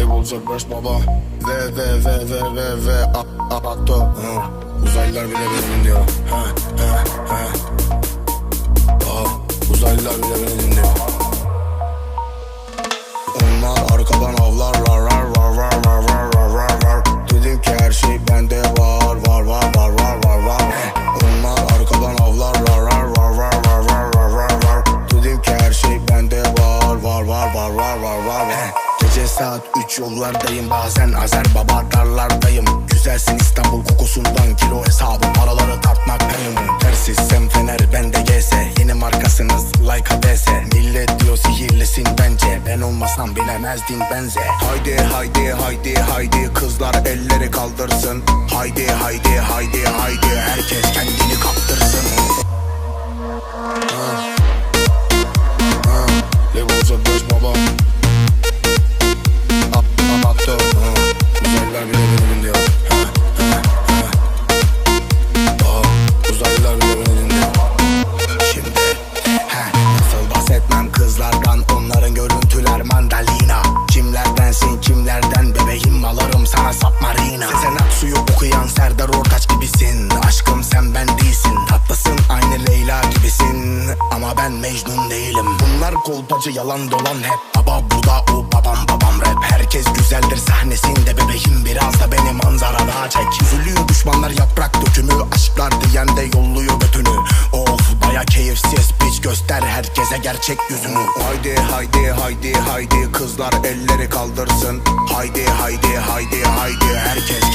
Level baş baba Ve ve ve ve ve ve a a Hı. Uzaylılar bile beni dinliyor ha, ha, saat 3 yollardayım. Bazen Azer baba darlardayım. Güzelsin İstanbul kokusundan kilo hesabı. Paraları tartmaktayım. Tersiz sen fener bende GS Yeni markasınız like ADS Millet diyor sihirlisin bence. Ben olmasam bilemezdin benze. Haydi haydi haydi haydi Kızlar elleri kaldırsın. Haydi haydi haydi haydi. Herkes kendini kaptırsın sana submarina Sezen Aksu'yu okuyan Serdar Ortaç gibisin. Aşkım sen ben değilsin. Tatlısın aynı Leyla gibisin. Ama ben Mecnun değilim. Bunlar kolpacı yalan dolan hep. Baba bu da o babam babam rap. Herkes güzeldir sahnesinde. Bebeğim Biraz da beni manzarada çek herkese gerçek yüzünü. Haydi haydi haydi haydi kızlar elleri kaldırsın. Haydi haydi haydi haydi herkes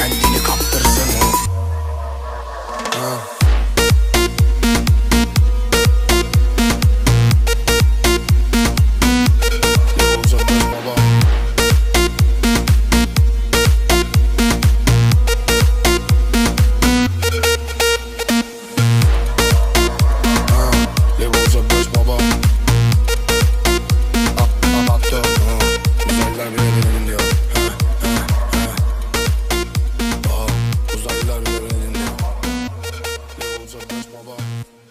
Small ball.